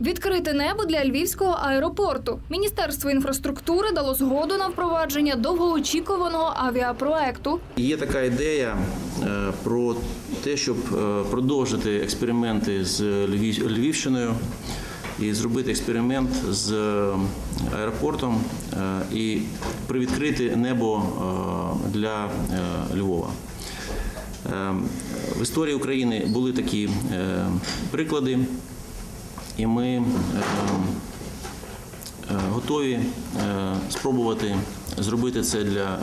Відкрите небо для львівського аеропорту. Міністерство інфраструктури дало згоду на впровадження довгоочікуваного авіапроекту. Є така ідея е, про те, щоб е, продовжити експерименти з Львівщиною і зробити експеримент з е, аеропортом і привідкрити небо для Львова. В історії України були такі приклади, і ми е, е, готові е, спробувати зробити це для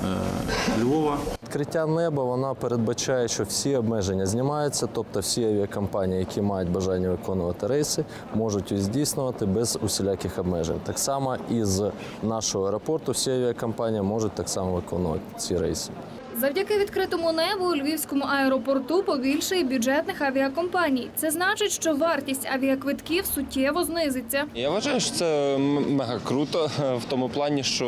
Львова. Відкриття неба вона передбачає, що всі обмеження знімаються, тобто всі авіакомпанії, які мають бажання виконувати рейси, можуть здійснювати без усіляких обмежень. Так само і з нашого аеропорту всі авіакомпанії можуть так само виконувати ці рейси. Завдяки відкритому небу у львівському аеропорту побільшає бюджетних авіакомпаній. Це значить, що вартість авіаквитків суттєво знизиться. Я вважаю, що це мега круто е, в тому плані, що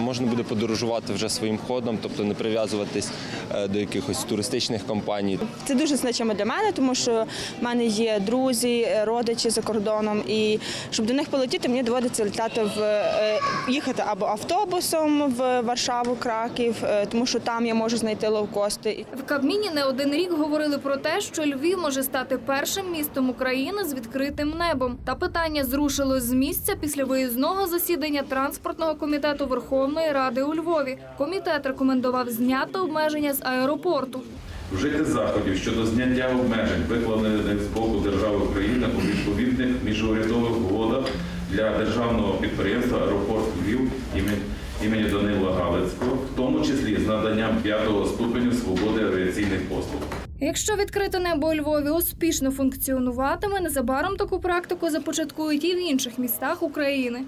можна буде подорожувати вже своїм ходом, тобто не прив'язуватись е, до якихось туристичних компаній. Це дуже значимо для мене, тому що в мене є друзі, родичі за кордоном, і щоб до них полетіти, мені доводиться літати в е, їхати або автобусом в Варшаву, Краків, тому що там я можу знайти лоукости. В Кабміні не один рік говорили про те, що Львів може стати першим містом України з відкритим небом. Та питання зрушилось з місця після виїзного засідання транспортного комітету Верховної Ради у Львові. Комітет рекомендував зняти обмеження з аеропорту. Вжити заходів щодо зняття обмежень, викладених з боку держави України у відповідних міжурядових угодах для державного підприємства Аеропорт Львів імені, імені Данила Галицького, в тому числі наданням п'ятого ступеню свободи авіаційних послуг. Якщо відкрите небо у Львові успішно функціонуватиме, незабаром таку практику започаткують і в інших містах України.